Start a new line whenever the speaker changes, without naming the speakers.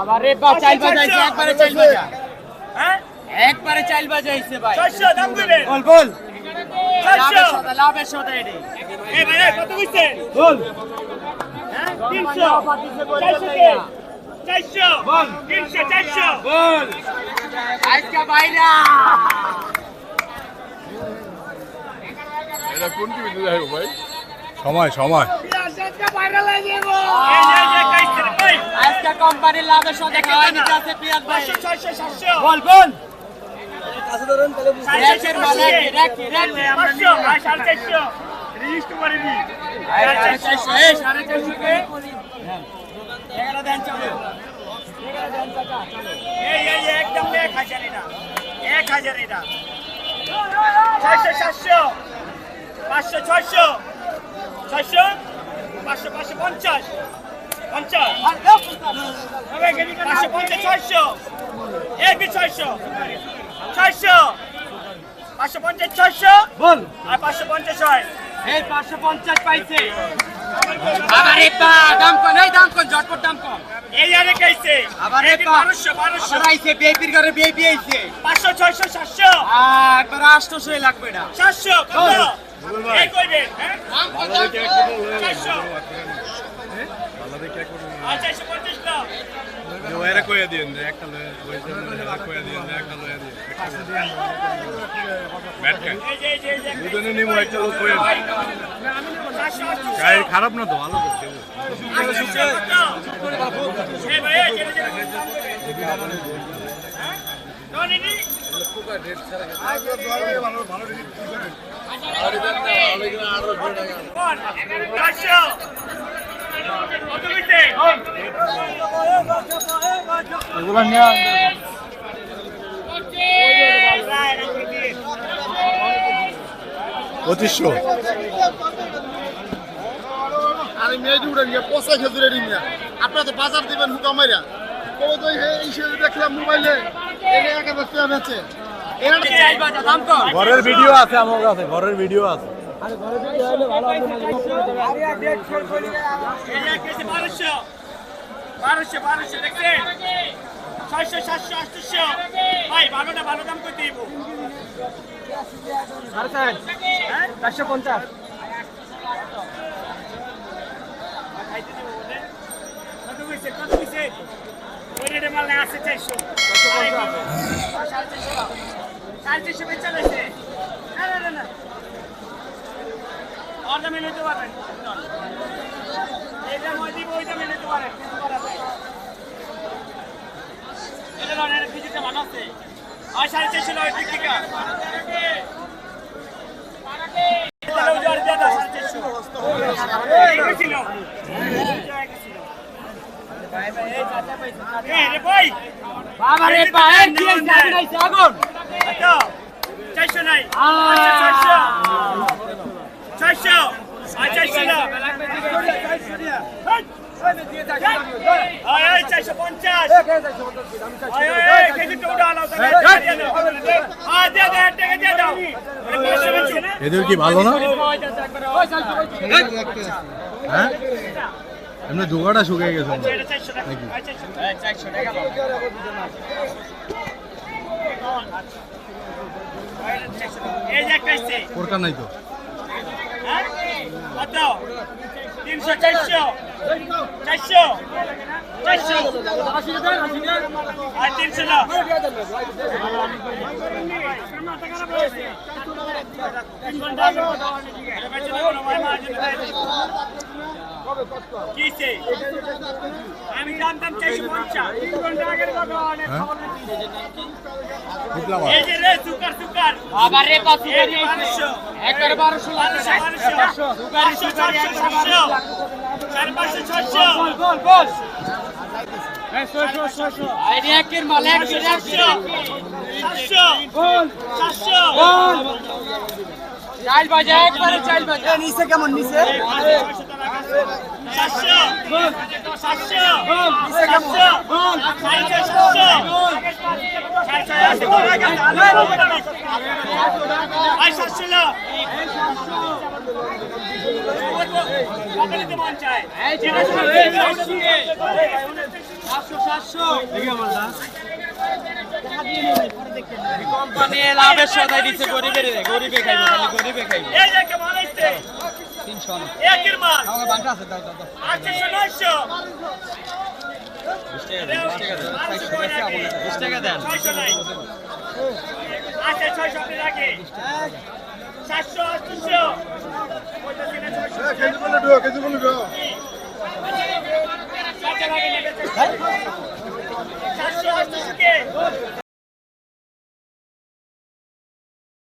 আবারে বা চাইল বাজাইছে একবারে চাইল বাজা।
হ্যাঁ?
একবারে চাইল বাজাইছে ভাই।
দাম দিবেন
বল বল।
ছয়শো।
লাভের সাথে লাভের সাথে এডি
এই ভাই কত কইছেন
বল।
হ্যাঁ? তিনশো। চারশো কে? চারশো
বল।
তিনশো চারশো।
বল। আজকে বাইরা।
এটা কোন যাই ভাই? সময় সময়।
এই যে এই ভাই
কোম্পানির লাভের সাথে খাওয়াই নিতে আছে পিয়াজ ভাই।
পাঁচশো ছয়শো সাতশো।
বল বল।
সাড়ে
রেকের মালে
চারশো
রেক রেক
পাঁচশো আর সাড়ে চারশো। রেজিস্টার করে দি
সাড়ে চারশো। এই সাড়ে চারশো কে এগারো দেন চলো।
এই এই একদম এক হাজার এটা এক হাজার এটা ছয়শো সাতশো। পাঁচশো ছয়শো। ছয়শো পাঁচশো পাঁচশো পঞ্চাশ। পঞ্চাশ। পাঁচশো পঞ্চাশ ছয়শো। এক ছয়শো। ছয়শো। পাঁচশো পঞ্চাশ ছয়শো।
বল।
আর পাঁচশো পঞ্চাশ হয়।
এই পাঁচশো পঞ্চাশ পাইছে। আবার এই পা দাম কম এই দাম কম জটপট দাম কম।
এই আরে কইছে
আবার
এই পা। 1200
1200 আইছে বেবির ঘরে বেবি আইছে।
500 600 700
আর একবার 800 লাগবে না
700 কত? এই কইবেন হ্যাঁ? দাম কত 700
লয়েরা কইয়া দিন রে একটা লয়ে লয়েরা কইয়া দিন রে একটা লয়ে দিন
ব্যাটকে
দুজনে নিমু একটা লোক কইয়া গাই খারাপ না তো ভালো
করতে ভালো ভালো
এগুলো
পঁচিশশো।
আরে মেয়েটি উঠে নিয়ে পচা খেজুরে নিয়ে। আপনারা তো বাজার দিবেন হুকা মাইরা। কবে তো এই- দেখলাম মোবাইলে এটা একে বসতে আছে।
চাইল বাজা দাম কম।
ঘরের ভিডিও আছে আমার কাছে ঘরের ভিডিও আছে।
বারোশো বারোশো দেখছেন ছয়শো সাতশো আটশো ভাই ভালোটা ভালো দাম করে দিব
চারশো পঞ্চাশ
কত হয়েছে কত হয়েছে ওই রেটে নিতে পারবেন। এটা মই দিব নিতে পারেন কিছু করার নাই। এটা লন এটা কিছুটা ভালো আছে। আর সাড়ে চারশো
বাবা রে জানি নাইছে আগুন।
আচ্ছা, চারশো নাই। চারশো।
এদের কি ভালো না হ্যাঁ এমনি শুকিয়ে গেছে। নাই তো?
কত? তিনশো চারশো চারশো চারশো আর তিনশো না কিসে? আমি জানতাম চারশো পঞ্চাশ।
বুঝলাম
এই যে রে সুকার সুকার।
আবার রে পা
এই বারোশো
বারোশো
বারোশো।
লাগবে
বারোশো বারোশো ছয়শো সাতশো সাড়ে পাঁচশো ছয়শো।
বল বল আইডি একের মাল এক
সাতশো সাতশো
বল
সাতশো
বল চাইল বাজা একবারে চাইল বাজা। নিচে কেমন নিচে? কোম্পানি লাভের সদাই দিচ্ছে গরিবের গরিবে খাইবে খালি গরিবে খাইবে
কেমন আসছে একের মাল। আটশো নয়শো।
বিশ টাকা দেন
আচ্ছা ছয়শো আপনি রাখে। সাতশো ছয়শো
কেজি বলে কেজি বলে